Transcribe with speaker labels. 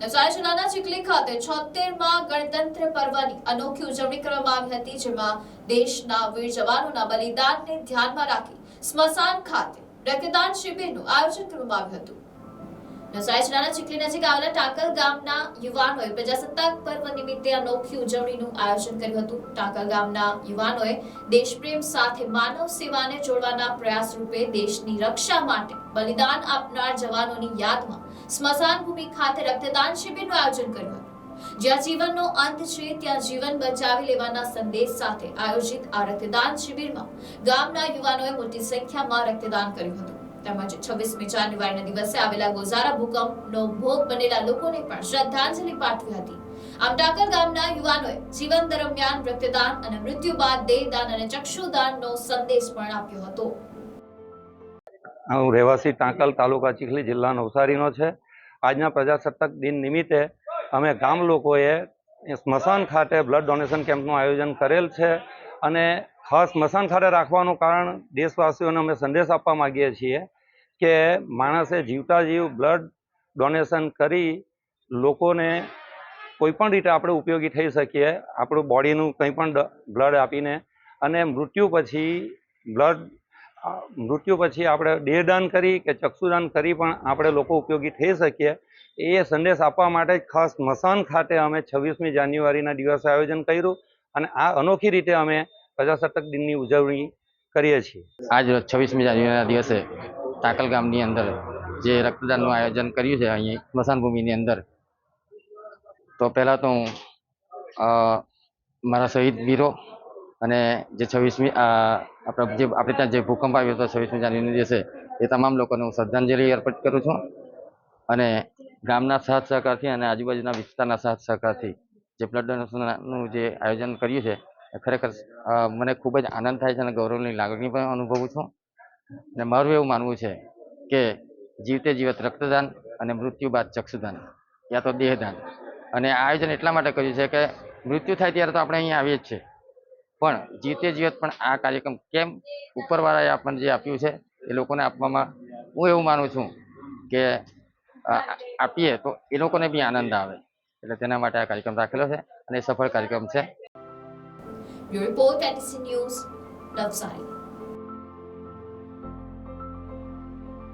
Speaker 1: નવસારી જિલ્લાના ચીખલી ખાતે છોતેરમાં ગણતંત્ર પર્વની અનોખી ઉજવણી કરવામાં આવી હતી, જેમાં દેશના વીર જવાનોના બલિદાનને ધ્યાનમાં રાખી સ્મશાન ખાતે રક્તદાન શિબિરનું આયોજન કરવામાં આવ્યું હતું. નવસારી જિલ્લાના ચીખલી નજીક આવેલા ટાકલ ગામના યુવાનોએ પ્રજાસત્તાક પર્વ નિમિત્તે અનોખી ઉજવણીનું આયોજન કર્યું હતું. ટાકલ ગામના યુવાનોએ દેશપ્રેમ સાથે માનવ સેવાને જોડવાના પ્રયાસ રૂપે દેશની રક્ષા માટે બલિદાન આપનાર જવાનોની યાદમાં સ્મશાન ભૂમિ ખાતે રક્તદાન શિબિરનું આયોજન કર્યું હતું. જ્યાં જીવનનો અંત છે, ત્યાં જીવન બચાવી લેવાના સંદેશ સાથે આયોજિત આ રક્તદાન શિબિરમાં ગામના યુવાનોએ મોટી સંખ્યામાં રક્તદાન કર્યું હતું. તેમજ છવ્વીસમી જાન્યુઆરીના દિવસે આવેલા ગોઝારા ભૂકંપનો ભોગ બનેલા લોકોને પણ શ્રદ્ધાંજલિ પાઠવી હતી. આમ ટાકર ગામના યુવાનોએ જીવન દરમિયાન રક્તદાન અને મૃત્યુ બાદ દેહદાન અને ચક્ષુદાનનો સંદેશ પણ આપ્યો હતો.
Speaker 2: હું રહેવાસી ટાંકલ તાલુકા ચીખલી જિલ્લા નવસારીનો છે. આજના પ્રજાસત્તાક દિન નિમિત્તે અમે ગામ લોકોએ સ્મશાન ખાતે બ્લડ ડોનેશન કેમ્પનું આયોજન કરેલ છે અને ખાસ સ્મશાન ખાતે રાખવાનું કારણ દેશવાસીઓને અમે સંદેશ આપવા માગીએ છીએ કે માણસે જીવતા જીવ બ્લડ ડોનેશન કરી લોકોને કોઈ પણ રીતે આપણે ઉપયોગી થઈ શકીએ, આપણું બોડીનું કંઈ પણ બ્લડ આપીને અને મૃત્યુ પછી બ્લડ મૃત્યુ પછી આપણે દેહદાન કરી કે ચક્ષુદાન કરી પણ આપણે લોકો ઉપયોગી થઈ શકીએ, એ સંદેશ આપવા માટે જ ખાસ મસાન ખાતે અમે છવ્વીસમી જાન્યુઆરીના દિવસે આયોજન કર્યું અને આ અનોખી રીતે અમે પ્રજાસત્તાક દિનની ઉજવણી કરીએ છીએ.
Speaker 3: આજ રોજ છવ્વીસમી જાન્યુઆરીના દિવસે ટાકલ ગામની અંદર જે રક્તદાનનું આયોજન કર્યું છે અહીં સ્મશાન ભૂમિની અંદર, તો પહેલાં તો હું મારા શહીદ વીરો અને જે છવ્વીસમી આપણે જે, આપણે ત્યાં જે ભૂકંપ આવ્યો હતો છવ્વીસમી જાન્યુઆરી દિવસે, એ તમામ લોકોને હું શ્રદ્ધાંજલિ અર્પિત કરું છું. અને ગામના સાથ સહકારથી અને આજુબાજુના વિસ્તારના સાથ સહકારથી જે બ્લડ ડોનેશનનું જે આયોજન કર્યું છે ખરેખર મને ખૂબ જ આનંદ થાય છે અને ગૌરવની લાગણી પણ અનુભવું છું. અને મારું એવું માનવું છે કે જીવતે જીવત રક્તદાન અને મૃત્યુ બાદ ચક્ષુદાન, યા તો દેહદાન. અને આયોજન એટલા માટે કર્યું છે કે મૃત્યુ થાય ત્યારે તો આપણે અહીંયા આવીએ જ છીએ. પણ જીવતે જીવત પણ આ કાર્યક્રમ કેમ ઉપરવાળાએ આપણને જે આપ્યું છે એ લોકોને આપવામાં હું એવું માનું છું કે આપીએ તો એ લોકોને બી આનંદ આવે. એટલે તેના માટે આ કાર્યક્રમ રાખેલો છે અને સફળ કાર્યક્રમ છે.
Speaker 1: Your report at DC News, Navsari.